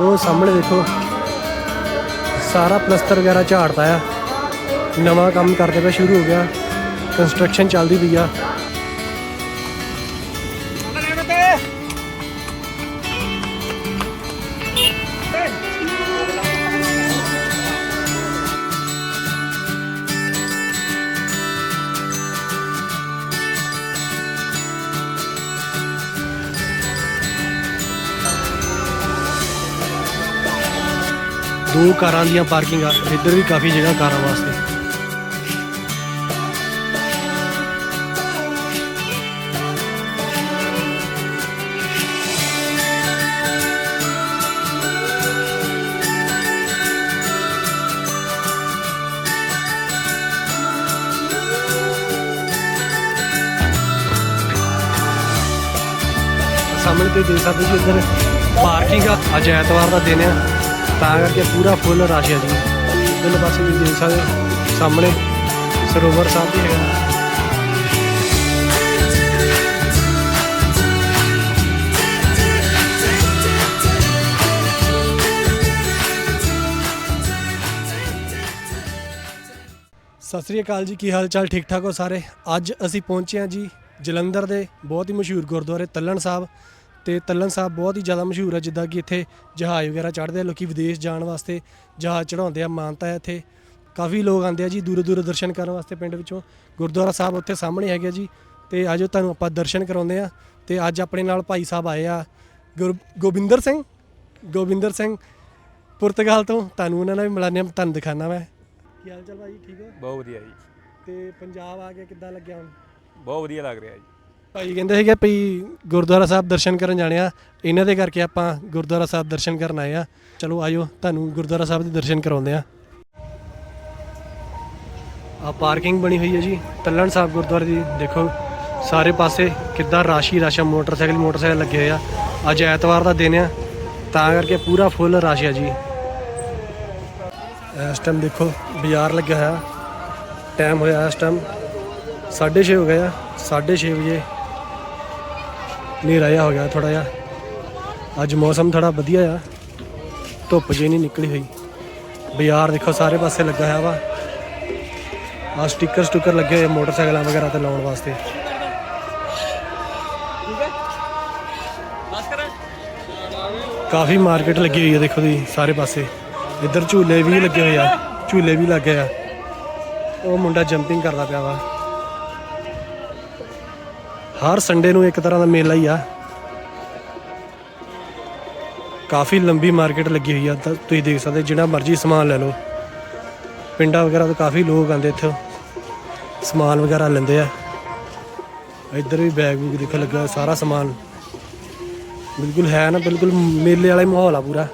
ਉਹ ਸਾਹਮਣੇ ਦੇਖੋ। ਸਾਰਾ ਪਲਸਤਰ ਵਗੈਰਾ ਝਾੜਦਾ ਆ। ਨਵਾਂ ਕੰਮ ਕਰਦੇ ਪਿਆ ਸ਼ੁਰੂ ਹੋ ਗਿਆ। ਕੰਸਟਰਕਸ਼ਨ ਚੱਲਦੀ ਪਈ ਆ। ਦੋ ਕਾਰਾਂ ਦੀਆਂ ਪਾਰਕਿੰਗਾਂ, ਇੱਧਰ ਵੀ ਕਾਫੀ ਜਗ੍ਹਾ ਕਾਰਾਂ ਵਾਸਤੇ। ਸਾਹਮਣੇ ਤੇ ਦੇਖ ਸਕਦੇ ਜੀ ਇੱਧਰ ਪਾਰਕਿੰਗ ਆ, ਅੱਜ ਐਤਵਾਰ ਦਾ ਦਿਨ ਆ। ਤਾਂ ਕਰਕੇ ਪੂਰਾ ਫੁੱਲ ਰਸ਼ ਹੈ ਜੀ। ਇੱਧਰਲੇ ਪਾਸੇ ਵੀ ਦੇਖ ਸਕਦੇ ਸਾਹਮਣੇ ਸਰੋਵਰ ਸਾਹਿਬ ਵੀ ਹੈਗਾ। ਸਤਿ ਸ੍ਰੀ ਅਕਾਲ ਜੀ, ਕੀ ਹਾਲ ਚਾਲ? ਠੀਕ ਠਾਕ ਹੋ ਸਾਰੇ? ਅੱਜ ਅਸੀਂ ਪਹੁੰਚੇ ਹਾਂ ਜੀ ਜਲੰਧਰ ਦੇ ਬਹੁਤ ਹੀ ਮਸ਼ਹੂਰ ਗੁਰਦੁਆਰੇ ਤੱਲਣ ਸਾਹਿਬ। ਤੇ ਤੱਲਣ ਸਾਹਿਬ ਬਹੁਤ ਹੀ ਜ਼ਿਆਦਾ ਮਸ਼ਹੂਰ ਹੈ ਜਿੱਦਾਂ ਕਿ ਇੱਥੇ ਜਹਾਜ਼ ਵਗੈਰਾ ਚੜ੍ਹਦੇ ਆ ਲੋਕੀ ਵਿਦੇਸ਼ ਜਾਣ ਵਾਸਤੇ ਜਹਾਜ਼ ਚੜਾਉਂਦੇ ਆ ਮਾਨਤਾ ਹੈ ਇੱਥੇ। ਕਾਫੀ ਲੋਕ ਆਉਂਦੇ ਆ ਜੀ ਦੂਰੋਂ ਦੂਰੋਂ ਦਰਸ਼ਨ ਕਰਨ ਵਾਸਤੇ ਪਿੰਡ ਵਿੱਚੋਂ। ਗੁਰਦੁਆਰਾ ਸਾਹਿਬ ਉੱਥੇ ਸਾਹਮਣੇ ਹੈਗੇ ਜੀ ਤੇ ਆਜੋ ਤੁਹਾਨੂੰ ਆਪਾਂ ਦਰਸ਼ਨ ਕਰਾਉਂਦੇ ਆ। ਤੇ ਅੱਜ ਆਪਣੇ ਨਾਲ ਭਾਈ ਸਾਹਿਬ ਆਏ ਆ ਗੋਬਿੰਦਰ ਸਿੰਘ ਗੋਬਿੰਦਰ ਸਿੰਘ ਪੁਰਤਗਾਲ ਤੋਂ। ਤੁਹਾਨੂੰ ਉਹਨਾਂ ਨਾਲ ਵੀ ਮਿਲਾਨੇ ਤੁਹਾਨੂੰ ਦਿਖਾਣਾ ਮੈਂ। ਕੀ ਹਾਲ ਚਾਲ ਭਾਈ ਠੀਕ ਹੋ? ਬਹੁਤ ਵਧੀਆ ਜੀ। ਤੇ ਪੰਜਾਬ ਆ ਕੇ ਕਿੱਦਾਂ ਲੱਗਿਆ ਹੁਣ? ਬਹੁਤ ਵਧੀਆ ਲੱਗ ਰਿਹਾ ਜੀ। ਭਾਈ ਕਹਿੰਦੇ ਸੀਗੇ ਵੀ ਗੁਰਦੁਆਰਾ ਸਾਹਿਬ ਦਰਸ਼ਨ ਕਰਨ ਜਾਣੇ ਆ, ਇਹਨਾਂ ਦੇ ਕਰਕੇ ਆਪਾਂ ਗੁਰਦੁਆਰਾ ਸਾਹਿਬ ਦਰਸ਼ਨ ਕਰਨ ਆਏ ਆ। ਚਲੋ ਆਇਓ, ਤੁਹਾਨੂੰ ਗੁਰਦੁਆਰਾ ਸਾਹਿਬ ਦੇ ਦਰਸ਼ਨ ਕਰਾਉਂਦੇ ਆ। ਆ ਪਾਰਕਿੰਗ ਬਣੀ ਹੋਈ ਹੈ ਜੀ, ਤੱਲਣ ਸਾਹਿਬ ਗੁਰਦੁਆਰੇ ਦੀ, ਦੇਖੋ ਸਾਰੇ ਪਾਸੇ ਕਿੱਦਾਂ ਰਾਸ਼ੀ ਰਾਸ਼ਾ ਮੋਟਰਸਾਈਕਲ ਮੋਟਰਸਾਈਕਲ ਲੱਗੇ ਹੋਏ ਆ। ਅੱਜ ਐਤਵਾਰ ਦਾ ਦਿਨ ਆ, ਤਾਂ ਕਰਕੇ ਪੂਰਾ ਫੁੱਲ ਰਸ਼ ਆ ਜੀ। ਇਸ ਟਾਈਮ ਦੇਖੋ, ਬਾਜ਼ਾਰ ਲੱਗਿਆ ਹੋਇਆ ਟਾਈਮ ਹੋਇਆ ਇਸ ਟਾਈਮ 6:30 ਹੋ ਗਿਆ 6:30 ਵਜੇ। ਹਨੇਰਾ ਜਿਹਾ ਹੋ ਗਿਆ ਥੋੜਾ ਜਿਹਾ। ਅੱਜ ਮੌਸਮ ਥੋੜਾ ਵਧੀਆ ਆ। ਧੁੱਪ ਜੇ ਨਹੀਂ ਨਿਕਲੀ ਹੋਈ। ਬਾਜ਼ਾਰ ਦੇਖੋ, ਸਾਰੇ ਪਾਸੇ ਲੱਗਾ ਹੋਇਆ ਵਾ। ਆ ਸਟicker ਸਟੁੱਕਰ ਲੱਗੇ ਹੋਏ ਮੋਟਰਸਾਈਕਲਾਂ ਵਗੈਰਾ ਤੇ ਲਾਉਣ ਵਾਸਤੇ। ਕਾਫੀ ਮਾਰਕੀਟ ਲੱਗੀ ਹੋਈ ਹੈ ਦੇਖੋ ਜੀ ਸਾਰੇ ਪਾਸੇ। ਇੱਧਰ ਝੂਲੇ ਵੀ ਲੱਗੇ ਹੋਏ ਆ। ਝੂਲੇ ਵੀ ਲੱਗੇ ਆ। ਉਹ ਮੁੰਡਾ ਜੰਪਿੰਗ ਕਰਦਾ ਪਿਆ ਵਾ। ਹਰ ਸੰਡੇ ਨੂੰ ਇੱਕ ਤਰ੍ਹਾਂ ਦਾ ਮੇਲਾ ਹੀ ਆ। ਕਾਫੀ ਲੰਬੀ ਮਾਰਕੀਟ ਲੱਗੀ ਹੋਈ ਆ, ਤਾਂ ਤੁਸੀਂ ਦੇਖ ਸਕਦੇ ਜਿਹੜਾ ਮਰਜ਼ੀ ਸਮਾਨ ਲੈ ਲਓ। ਪਿੰਡਾਂ ਵਗੈਰਾ ਤੋਂ ਕਾਫੀ ਲੋਕ ਆਉਂਦੇ ਇੱਥੇ। ਸਮਾਨ ਵਗੈਰਾ ਲੈਂਦੇ ਆ। ਇੱਧਰ ਵੀ ਬੈਗ ਬੂਗ ਦੇਖੋ ਲੱਗਾ ਸਾਰਾ ਸਮਾਨ। ਬਿਲਕੁਲ ਹੈ ਨਾ, ਬਿਲਕੁਲ ਮੇਲੇ ਵਾਲਾ ਹੀ ਮਾਹੌਲ ਆ ਪੂਰਾ।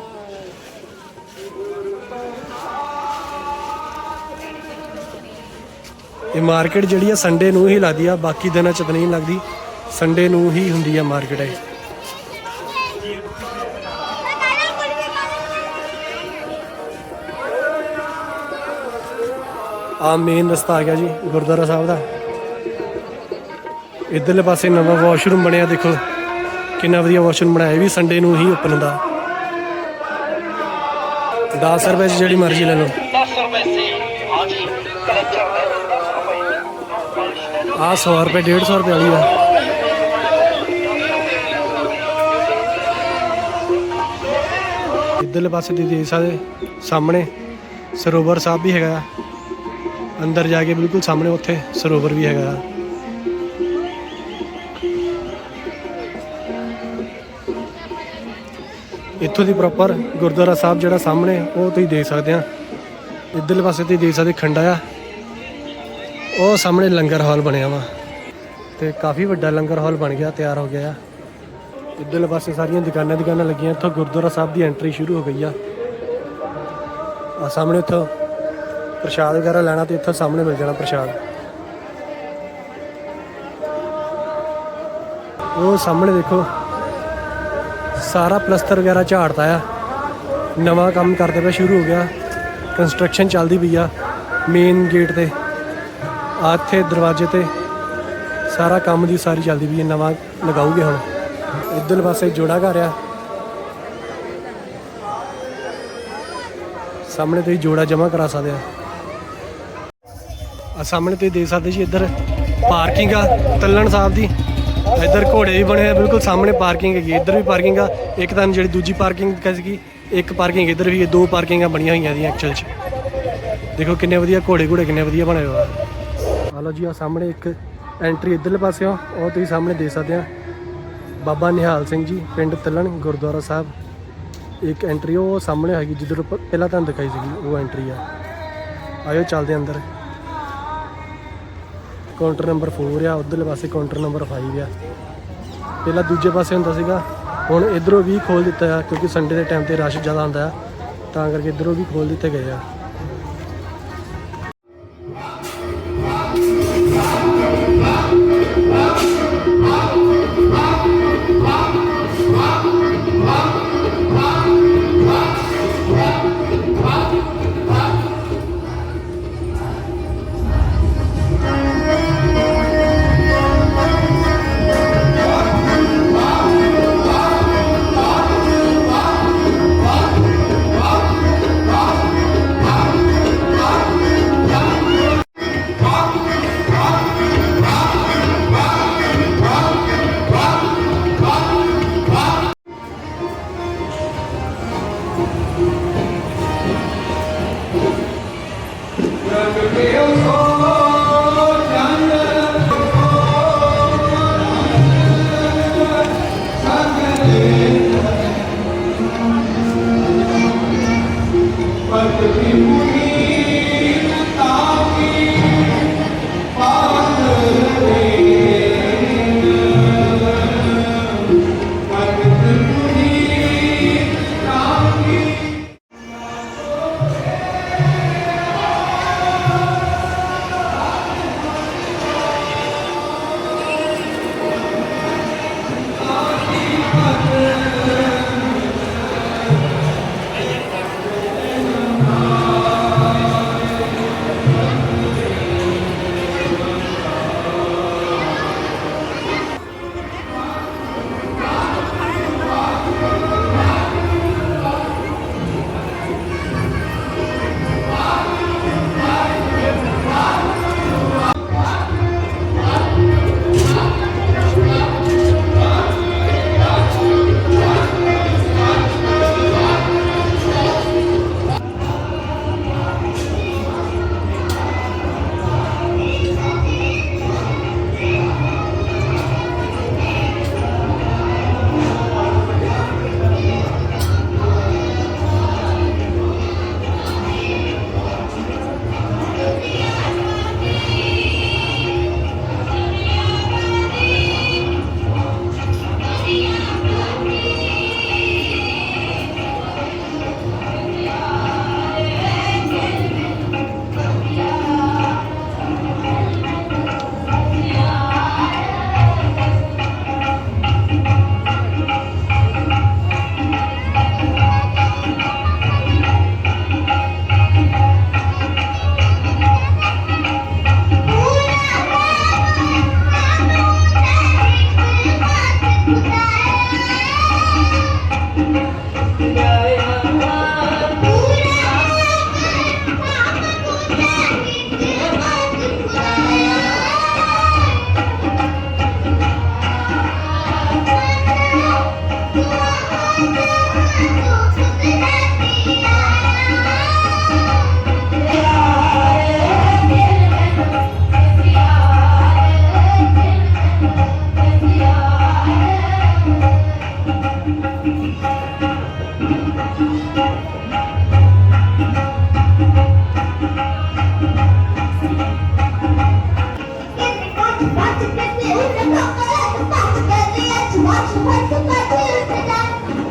ਇਹ ਮਾਰਕੀਟ ਜਿਹੜੀ ਆ ਸੰਡੇ ਨੂੰ ਹੀ ਲੱਗਦੀ ਆ, ਬਾਕੀ ਦਿਨਾਂ ਚ ਤਾਂ ਨਹੀਂ ਲੱਗਦੀ। ਸੰਡੇ ਨੂੰ ਹੀ ਹੁੰਦੀ ਆ ਮਾਰਕੀਟ ਇਹ। ਆ ਮੇਨ ਰਸਤਾ ਆ ਗਿਆ ਜੀ, ਗੁਰਦੁਆਰਾ ਸਾਹਿਬ ਦਾ। ਇਧਰਲੇ ਪਾਸੇ ਨਵਾਂ ਵਾਸ਼ਰੂਮ ਬਣਿਆ, ਦੇਖੋ। ਕਿੰਨਾ ਵਧੀਆ ਵਾਸ਼ਰੂਮ ਬਣਾਇਆ, ਇਹ ਵੀ ਸੰਡੇ ਨੂੰ ਹੀ ਓਪਨ ਹੁੰਦਾ। 10 ਰੁਪਏ 'ਚ ਜਿਹੜੀ ਮਰਜ਼ੀ ਲੈ ਲਓ। ਆ 100 ਰੁਪਏ 150 ਰੁਪਏ ਵਾਲੀ ਆ। ਇਧਰਲੇ ਪਾਸੇ ਦੀ ਦੇਖ ਸਕਦੇ ਸਾਹਮਣੇ। ਸਰੋਵਰ ਸਾਹਿਬ ਵੀ ਹੈਗਾ ਅੰਦਰ ਜਾ ਕੇ ਬਿਲਕੁਲ ਸਾਹਮਣੇ ਉੱਥੇ ਸਰੋਵਰ ਵੀ ਹੈਗਾ ਆ। ਇੱਥੋਂ ਦੀ ਪ੍ਰੋਪਰ ਗੁਰਦੁਆਰਾ ਸਾਹਿਬ ਜਿਹੜਾ ਸਾਹਮਣੇ ਉਹ ਤੁਸੀਂ ਦੇਖ ਸਕਦੇ ਆ। ਇਧਰਲੇ ਪਾਸੇ ਤੁਸੀਂ ਦੇਖ ਸਕਦੇ ਖੰਡਾ ਆ। ਉਹ ਸਾਹਮਣੇ ਲੰਗਰ ਹਾਲ ਬਣਿਆ ਵਾ। ਤੇ ਕਾਫੀ ਵੱਡਾ ਲੰਗਰ ਹਾਲ ਬਣ ਗਿਆ, ਤਿਆਰ ਹੋ ਗਿਆ ਆ। ਇੱਧਰਲੇ ਪਾਸੇ ਸਾਰੀਆਂ ਦੁਕਾਨਾਂ ਦੁਕਾਨਾਂ ਲੱਗੀਆਂ। ਇੱਥੋਂ ਗੁਰਦੁਆਰਾ ਸਾਹਿਬ ਦੀ ਐਂਟਰੀ ਸ਼ੁਰੂ ਹੋ ਗਈ ਆ। ਆ ਸਾਹਮਣੇ ਇੱਥੋਂ ਪ੍ਰਸ਼ਾਦ ਵਗੈਰਾ ਲੈਣਾ ਤੇ ਇੱਥੋਂ ਸਾਹਮਣੇ ਮਿਲ ਜਾਣਾ ਪ੍ਰਸ਼ਾਦ। ਉਹ ਸਾਹਮਣੇ ਦੇਖੋ, ਸਾਰਾ ਪਲਸਤਰ ਵਗੈਰਾ ਝਾੜਦਾ ਆ। ਨਵਾਂ ਕੰਮ ਕਰਦੇ ਪਏ, ਸ਼ੁਰੂ ਹੋ ਗਿਆ। ਕੰਸਟਰਕਸ਼ਨ ਚੱਲਦੀ ਪਈ ਆ ਮੇਨ ਗੇਟ ਤੇ। ਆਥੇ ਦਰਵਾਜ਼ੇ ਤੇ ਸਾਰਾ ਕੰਮ ਦੀ ਸਾਰੀ ਚੱਲਦੀ ਪਈ ਹੈ ਨਵਾਂ ਲਗਾਉਗੇ ਹੁਣ। ਇੱਧਰ ਪਾਸੇ ਜੋੜਾ ਘਰ ਆ। ਸਾਹਮਣੇ ਤੁਸੀਂ ਜੋੜਾ ਜਮਾ ਕਰਾ ਸਕਦੇ ਆ। ਆ ਸਾਹਮਣੇ ਤੁਸੀਂ ਦੇਖ ਸਕਦੇ ਜੀ ਇੱਧਰ ਪਾਰਕਿੰਗ ਆ ਤੱਲਣ ਸਾਹਿਬ ਦੀ। ਇੱਧਰ ਘੋੜੇ ਵੀ ਬਣੇ ਆ, ਬਿਲਕੁਲ ਸਾਹਮਣੇ ਪਾਰਕਿੰਗ ਹੈਗੀ ਇੱਧਰ ਵੀ ਪਾਰਕਿੰਗ ਆ, ਇੱਕ ਤਾਂ ਜਿਹੜੀ ਦੂਜੀ ਪਾਰਕਿੰਗ ਸੀਗੀ ਇੱਕ ਪਾਰਕਿੰਗ ਇੱਧਰ ਵੀ ਹੈ ਦੋ ਪਾਰਕਿੰਗਾਂ ਬਣੀਆਂ ਹੋਈਆਂ ਦੀਆਂ ਐਕਚੁਅਲ 'ਚ। ਦੇਖੋ ਕਿੰਨੇ ਵਧੀਆ ਘੋੜੇ ਘੋੜੇ ਕਿੰਨੇ ਵਧੀਆ ਬਣੇ ਹੋਏ ਆ। ਆ ਲਓ ਜੀ ਆ ਸਾਹਮਣੇ ਇੱਕ ਐਂਟਰੀ ਇੱਧਰਲੇ ਪਾਸੇ ਪਾਸਿਓਂ, ਉਹ ਤੁਸੀਂ ਸਾਹਮਣੇ ਦੇਖ ਸਕਦੇ ਆ। ਬਾਬਾ ਨਿਹਾਲ ਸਿੰਘ ਜੀ, ਪਿੰਡ ਤੱਲਣ, ਗੁਰਦੁਆਰਾ ਸਾਹਿਬ। ਇੱਕ ਐਂਟਰੀ ਉਹ ਸਾਹਮਣੇ ਹੈਗੀ, ਜਿੱਧਰ ਪਹਿਲਾਂ ਤੁਹਾਨੂੰ ਦਿਖਾਈ ਸੀਗੀ, ਉਹ ਐਂਟਰੀ ਆ। ਆਇਓ, ਚੱਲਦੇ ਅੰਦਰ। ਕਾਊਂਟਰ ਨੰਬਰ 4 ਆ, ਉਧਰਲੇ ਪਾਸੇ ਕਾਊਂਟਰ ਨੰਬਰ 5 ਆ। ਪਹਿਲਾਂ ਦੂਜੇ ਪਾਸੇ ਹੁੰਦਾ ਸੀਗਾ, ਹੁਣ ਇਧਰੋਂ ਵੀ ਖੋਲ ਦਿੱਤਾ ਆ, ਕਿਉਂਕਿ ਸੰਡੇ ਦੇ ਟਾਈਮ ਤੇ ਰਸ਼ ਜ਼ਿਆਦਾ ਹੁੰਦਾ ਆ। ਤਾਂ ਕਰਕੇ ਇਧਰੋਂ ਵੀ ਖੋਲ ਦਿੱਤੇ ਗਏ ਆ।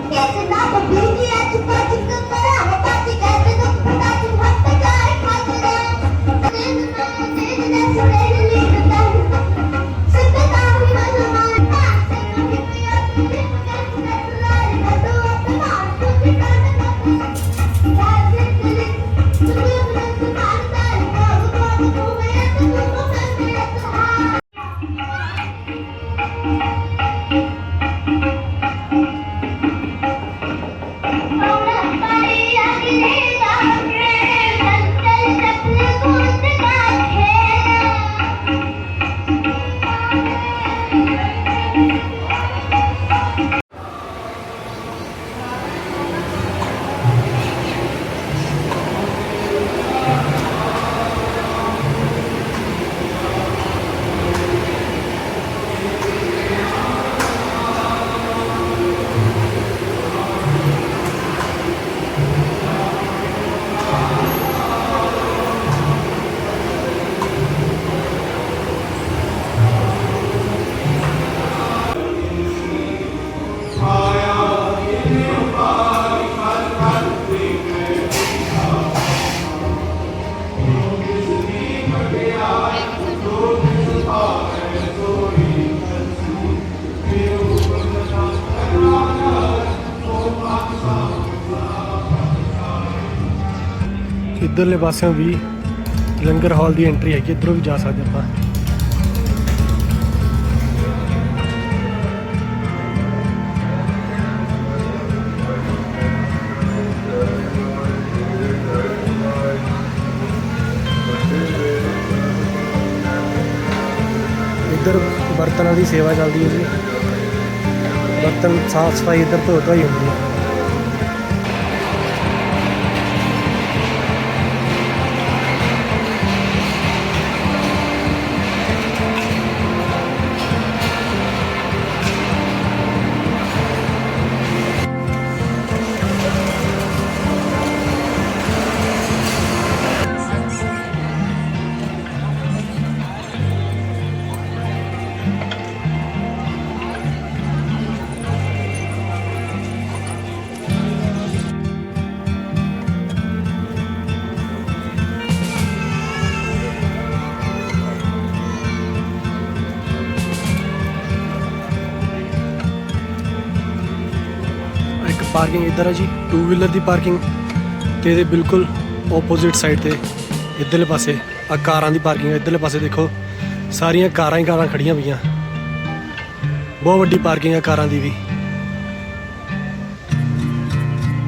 Get another baby at the budget. Música ਇੱਧਰਲੇ ਪਾਸਿਓਂ ਵੀ ਲੰਗਰ ਹਾਲ ਦੀ ਐਂਟਰੀ ਹੈਗੀ, ਇੱਧਰੋਂ ਵੀ ਜਾ ਸਕਦੇ ਆਪਾਂ। ਇੱਧਰ ਬਰਤਨਾਂ ਦੀ ਸੇਵਾ ਚੱਲਦੀ ਹੈ ਜੀ। ਬਰਤਨ ਸਾਫ਼ ਸਫ਼ਾਈ ਇੱਧਰ ਧੋ ਧੋਈ ਹੁੰਦੀ ਹੈ। ਪਾਰਕਿੰਗ ਇੱਧਰ ਹੈ ਜੀ ਟੂ ਵੀਲਰ ਦੀ ਪਾਰਕਿੰਗ ਤੇ ਇਹਦੇ ਬਿਲਕੁਲ ਆਪੋਜ਼ਿਟ ਸਾਈਡ ਤੇ ਇੱਧਰਲੇ ਪਾਸੇ ਆ ਕਾਰਾਂ ਦੀ ਪਾਰਕਿੰਗ ਹੈ, ਇੱਧਰਲੇ ਪਾਸੇ ਦੇਖੋ, ਸਾਰੀਆਂ ਕਾਰਾਂ ਹੀ ਕਾਰਾਂ ਖੜੀਆਂ ਪਈਆਂ। ਬਹੁਤ ਵੱਡੀ ਪਾਰਕਿੰਗ ਹੈ ਕਾਰਾਂ ਦੀ ਵੀ।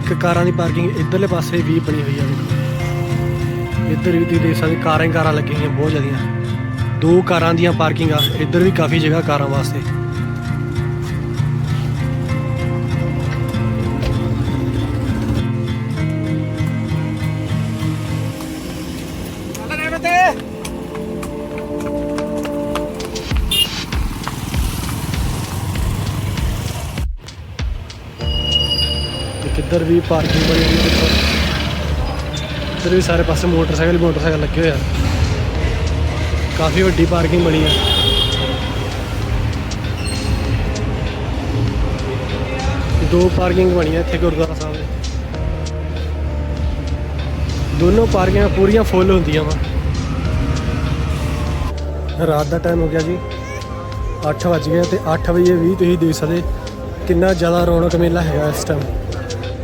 ਇੱਕ ਕਾਰਾਂ ਦੀ ਪਾਰਕਿੰਗ ਇੱਧਰਲੇ ਪਾਸੇ ਵੀ ਬਣੀ ਹੋਈ ਆ ਦੇਖੋ ਇੱਧਰ ਵੀ ਤੁਸੀਂ ਦੇਖ ਸਕਦੇ, ਕਾਰਾਂ ਹੀ ਕਾਰਾਂ ਲੱਗੀਆਂ ਹੋਈਆਂ, ਬਹੁਤ ਜ਼ਿਆਦੀਆਂ। ਦੋ ਕਾਰਾਂ ਦੀਆਂ ਪਾਰਕਿੰਗ ਆ ਇੱਧਰ ਵੀ ਕਾਫੀ ਜਗ੍ਹਾ ਕਾਰਾਂ ਵਾਸਤੇ। ਤੇ ਵੀ ਪਾਰਕਿੰਗ ਬਣੀ ਹੋਈ ਹੈ ਦੇਖੋ। ਇੱਧਰ ਵੀ ਸਾਰੇ ਪਾਸੇ ਮੋਟਰਸਾਈਕਲ ਮੋਟਰਸਾਈਕਲ ਲੱਗੇ ਹੋਏ ਆ। ਕਾਫੀ ਵੱਡੀ ਪਾਰਕਿੰਗ ਬਣੀ ਹੈ ਦੋ ਪਾਰਕਿੰਗ ਬਣੀ ਬਣੀਆਂ ਇੱਥੇ ਗੁਰਦੁਆਰਾ ਸਾਹਿਬ ਦੇ। ਦੋਨੋਂ ਪਾਰਕਿੰਗਾਂ ਪੂਰੀਆਂ ਫੁੱਲ ਹੁੰਦੀਆਂ ਵਾ। ਰਾਤ ਦਾ ਟਾਈਮ ਹੋ ਗਿਆ ਜੀ। 8 ਵੱਜ ਗਏ ਤੇ 8 ਵਜੇ ਵੀ ਤੁਸੀਂ ਦੇਖ ਸਕਦੇ ਕਿੰਨਾ ਜ਼ਿਆਦਾ ਰੌਣਕ ਮੇਲਾ ਹੈਗਾ ਇਸ ਟਾਈਮ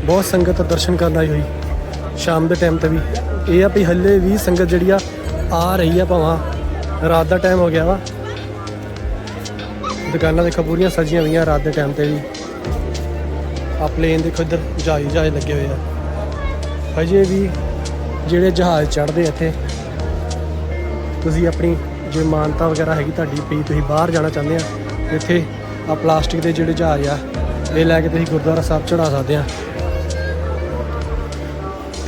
ਬਹੁਤ ਸੰਗਤ ਦਰਸ਼ਨ ਕਰਨ ਆਈ ਹੋਈ। ਸ਼ਾਮ ਦੇ ਟਾਈਮ ਤੇ ਵੀ। ਇਹ ਆ ਵੀ ਹੱਲੇ ਵੀ ਸੰਗਤ ਜਿਹੜੀ ਆ ਆ ਰਹੀ ਆ ਭਾਵਾਂ। ਰਾਤ ਦਾ ਟਾਈਮ ਹੋ ਗਿਆ ਵਾ। ਦੁਕਾਨਾਂ ਦੇਖੋ, ਪੂਰੀਆਂ ਸਜੀਆਂ ਹੋਈਆਂ ਰਾਤ ਦੇ ਟਾਈਮ ਤੇ ਵੀ। ਆ ਪਲੇਨ ਦੇਖੋ, ਇੱਧਰ ਜਹਾਜ਼ ਜਹਾਜ਼ ਲੱਗੇ ਹੋਏ ਆ। ਹਜੇ ਵੀ ਜਿਹੜੇ ਜਹਾਜ਼ ਚੜ੍ਹਦੇ ਇੱਥੇ, ਤੁਸੀਂ ਆਪਣੀ ਜੇ ਮਾਨਤਾ ਵਗੈਰਾ ਹੈਗੀ ਤੁਹਾਡੀ ਵੀ ਤੁਸੀਂ ਬਾਹਰ ਜਾਣਾ ਚਾਹੁੰਦੇ ਆ ਇੱਥੇ ਆ ਪਲਾਸਟਿਕ ਦੇ ਜਿਹੜੇ ਜਹਾਜ਼ ਆ, ਇਹ ਲੈ ਕੇ ਤੁਸੀਂ ਗੁਰਦੁਆਰਾ ਸਾਹਿਬ ਚੜਾ ਸਕਦੇ ਆ।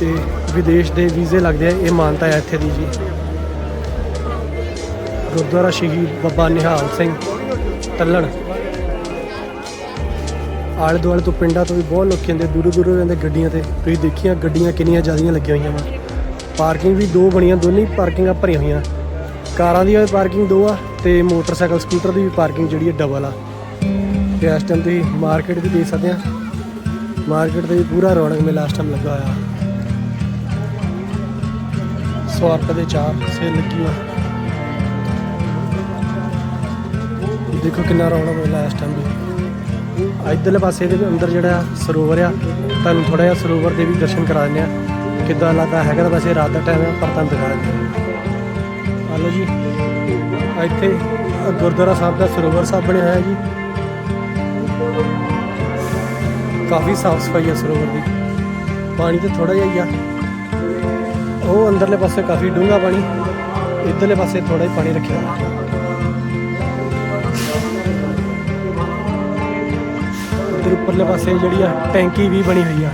ਤੇ ਵਿਦੇਸ਼ ਦੇ ਵੀਜ਼ੇ ਲੱਗਦੇ ਆ, ਇਹ ਮਾਨਤਾ ਹੈ ਇੱਥੇ ਦੀ ਜੀ। ਗੁਰਦੁਆਰਾ ਸ਼ਹੀਦ ਬਾਬਾ ਨਿਹਾਲ ਸਿੰਘ, ਤੱਲਣ। ਆਲੇ ਦੁਆਲੇ ਤੋਂ ਪਿੰਡਾਂ ਤੋਂ ਵੀ ਬਹੁਤ ਲੋਕੀ ਆਉਂਦੇ, ਦੂਰੋਂ ਦੂਰੋਂ ਆਉਂਦੇ ਗੱਡੀਆਂ ਤੇ। ਤੁਸੀਂ ਦੇਖੀਆਂ ਗੱਡੀਆਂ ਕਿੰਨੀਆਂ ਜ਼ਿਆਦੀਆਂ ਲੱਗੀਆਂ ਹੋਈਆਂ ਵਾ। ਪਾਰਕਿੰਗ ਵੀ ਦੋ ਬਣੀਆਂ, ਦੋਨੇ ਪਾਰਕਿੰਗਾਂ ਭਰੀਆਂ ਹੋਈਆਂ। ਕਾਰਾਂ ਦੀ ਵੀ ਪਾਰਕਿੰਗ ਦੋ ਆ ਤੇ ਮੋਟਰਸਾਈਕਲ, ਸਕੂਟਰ ਦੀ ਵੀ ਪਾਰਕਿੰਗ ਜਿਹੜੀ ਹੈ ਡਬਲ ਆ। ਤੇ ਇਸ ਟਾਈਮ ਤੁਸੀਂ ਮਾਰਕੀਟ ਵੀ ਦੇਖ ਸਕਦੇ ਆ। ਮਾਰਕੀਟ ਤੇ ਵੀ ਪੂਰਾ ਰੌਣਕ ਮੇਲਾ ਇਸ ਟਾਈਮ ਲੱਗਾ ਹੋਇਆ। ਸੌ ਰੁਪਏ ਦੇ ਚਾਰ ਸੇਲ ਲੱਗੀ ਹੋਈ। ਦੇਖੋ ਕਿੰਨਾ ਰੌਣਕ ਮੇਲਾ ਇਸ ਟਾਈਮ ਵੀ। ਇੱਧਰਲੇ ਪਾਸੇ ਦੇ ਅੰਦਰ ਜਿਹੜਾ ਸਰੋਵਰ ਆ, ਤੁਹਾਨੂੰ ਥੋੜਾ ਜਿਹਾ ਸਰੋਵਰ ਦੇ ਵੀ ਦਰਸ਼ਨ ਕਰਾ ਦਿੰਦੇ ਆ। ਕਿੱਦਾਂ ਲੱਗਦਾ ਹੈਗਾ ਤਾਂ ਵੈਸੇ ਰਾਤ ਦਾ ਟਾਈਮ ਹੈ ਪਰ ਤੁਹਾਨੂੰ ਦਿਖਾ ਦਿੰਦੇ ਆ। ਲਓ ਜੀ ਇੱਥੇ ਗੁਰਦੁਆਰਾ ਸਾਹਿਬ ਦਾ ਸਰੋਵਰ ਸਾਹਿਬ ਬਣਿਆ ਹੋਇਆ ਜੀ। ਕਾਫੀ ਸਾਫ਼ ਸਫ਼ਾਈ ਹੈ ਸਰੋਵਰ ਦੀ। ਪਾਣੀ ਤੇ ਥੋੜਾ ਜਿਹਾ ਹੀ ਆ। ਉਹ ਅੰਦਰਲੇ ਪਾਸੇ ਕਾਫੀ ਡੂੰਘਾ ਪਾਣੀ, ਇੱਧਰਲੇ ਪਾਸੇ ਥੋੜਾ ਹੀ ਪਾਣੀ ਰੱਖਿਆ ਹੋਇਆ। ਉੱਪਰਲੇ ਪਾਸੇ ਜਿਹੜੀ ਆ ਟੈਂਕੀ ਵੀ ਬਣੀ ਹੋਈ ਆ।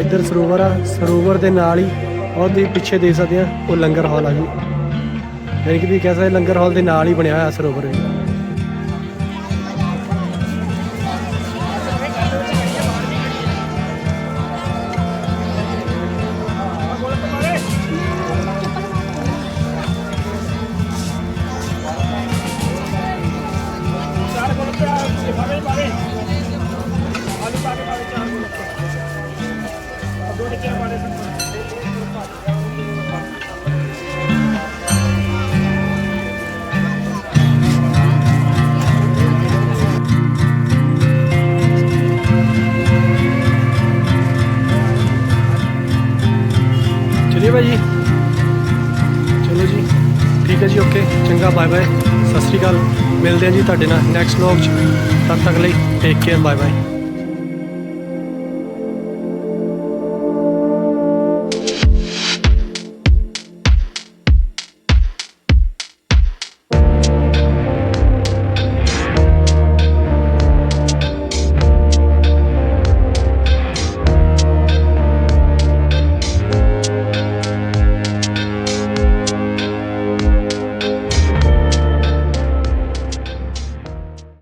ਇੱਧਰ ਸਰੋਵਰ ਆ, ਸਰੋਵਰ ਦੇ ਨਾਲ ਹੀ ਉਹ ਪਿੱਛੇ ਦੇਖ ਸਕਦੇ ਆ, ਉਹ ਲੰਗਰ ਹਾਲ ਆ ਜੀ। ਯਾਨੀ ਕਿ ਤੁਸੀਂ ਕਹਿ ਸਕਦੇ ਲੰਗਰ ਹਾਲ ਦੇ ਨਾਲ ਹੀ ਬਣਿਆ ਹੋਇਆ ਸਰੋਵਰ ਵੀ। Okay bye bye. Sat Sri ਅਕਾਲ। ਮਿਲਦੇ ਹਾਂ ਜੀ ਤੁਹਾਡੇ ਨਾਲ ਨੈਕਸਟ ਵਲੌਗ 'ਚ। ਤਦ ਤੱਕ ਲਈ ਟੇਕ ਕੇਅਰ ਬਾਏ ਬਾਏ